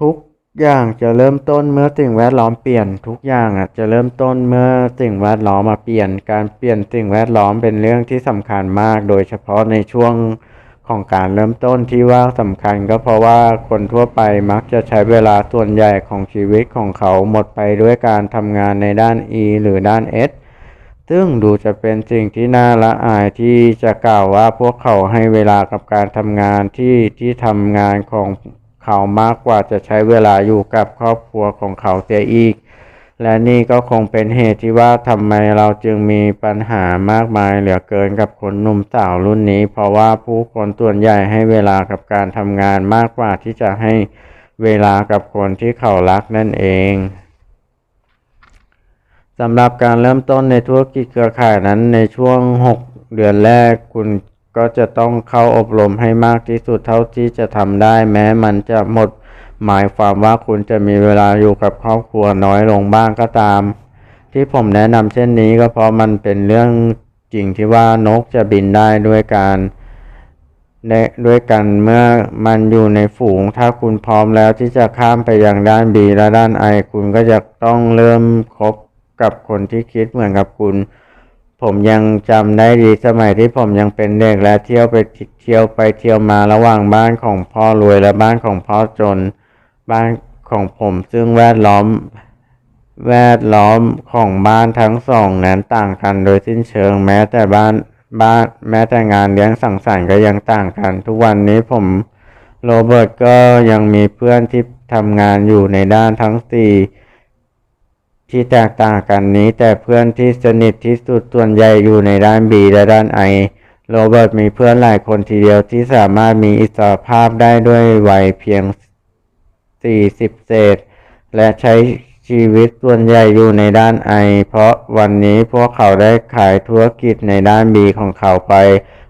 ทุกอย่างจะเริ่มต้นเมื่อสิ่งแวดล้อมเปลี่ยนทุกอย่างอะจะเริ่มต้นเมื่อสิ่งแวดล้อมมาเปลี่ยน การเปลี่ยนสิ่งแวดล้อมเป็นเรื่องที่สำคัญมาก โดยเฉพาะในช่วงของการเริ่มต้นที่ว่าสำคัญก็เพราะว่าคนทั่วไปมักจะใช้เวลาส่วนใหญ่ของชีวิตของเขาหมดไปด้วยการทำงานในด้าน E หรือด้าน S ซึ่งดูจะเป็นสิ่งที่น่าละอายที่จะกล่าวว่าพวกเขาให้เวลากับการทำงานที่ที่ทำงานของ เขามากกว่าจะใช้เวลาอยู่กับครอบครัวของเขาเสียอีก และนี่ก็คงเป็นเหตุที่ว่าทำไมเราจึงมีปัญหามากมายเหลือเกินกับคนหนุ่มสาวรุ่นนี้ เพราะว่าผู้คนส่วนใหญ่ให้เวลากับการทำงานมากกว่าที่จะให้เวลากับคนที่เขารักนั่นเองสำหรับการเริ่มต้นในธุรกิจเครือข่ายนั้นในช่วง 6 เดือนแรกคุณ ก็จะต้องเข้าอบรมให้มากที่สุดเท่าที่จะทำได้ แม้มันจะหมดหมายความว่าคุณจะมีเวลาอยู่กับครอบครัวน้อยลงบ้างก็ตาม ที่ผมแนะนำเช่นนี้ก็เพราะมันเป็นเรื่องจริงที่ว่านกจะบินได้ด้วยการด้ด้วยกันเมื่อมันอยู่ในฝูง ถ้าคุณพร้อมแล้วที่จะข้ามไปยังด้าน B และด้าน I คุณก็จะต้องเริ่มคบกับคนที่คิดเหมือนกับคุณ ผมยังจำได้ดีสมัยที่ผมยังเป็นเด็กและเที่ยวไปเที่ยวไปเที่ยวมาระหว่างบ้านของพ่อรวยและบ้านของพ่อจน บ้านของผมซึ่งแวดล้อมแวดล้อมของบ้านทั้งสองนั้นต่างกันโดยสิ้นเชิงแม้แต่บ้านบ้านแม้แต่งานเลี้ยงสังสรรค์ก็ยังต่างกัน ทุกวันนี้ผมโรเบิร์ตก็ยังมีเพื่อนที่ทำงานอยู่ในด้านทั้งสี่ ที่แตกต่างกันนี้ แต่เพื่อนที่สนิทที่สุดส่วนใหญ่อยู่ในด้าน B และด้าน I โรเบิร์ตมีเพื่อนหลายคนทีเดียวที่สามารถมีอิสรภาพได้ด้วยวัยเพียง 40 เศษ และใช้ชีวิตส่วนใหญ่อยู่ในด้านไอ เพราะวันนี้พวกเขาได้ขายธุรกิจในด้านบีของเขาไป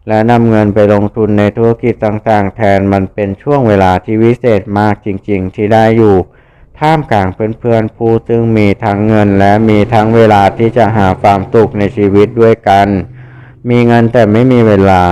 และนำเงินไปลงทุนในธุรกิจต่างๆ แทนมันเป็นช่วงเวลาที่วิเศษมากจริงๆ ที่ได้อยู่ ท่ามกลางเพื่อนๆผู้ซึ่งมีทั้งเงินและมีทั้งเวลาที่จะหาความสุขในชีวิตด้วยกัน มีเงินแต่ไม่มีเวลา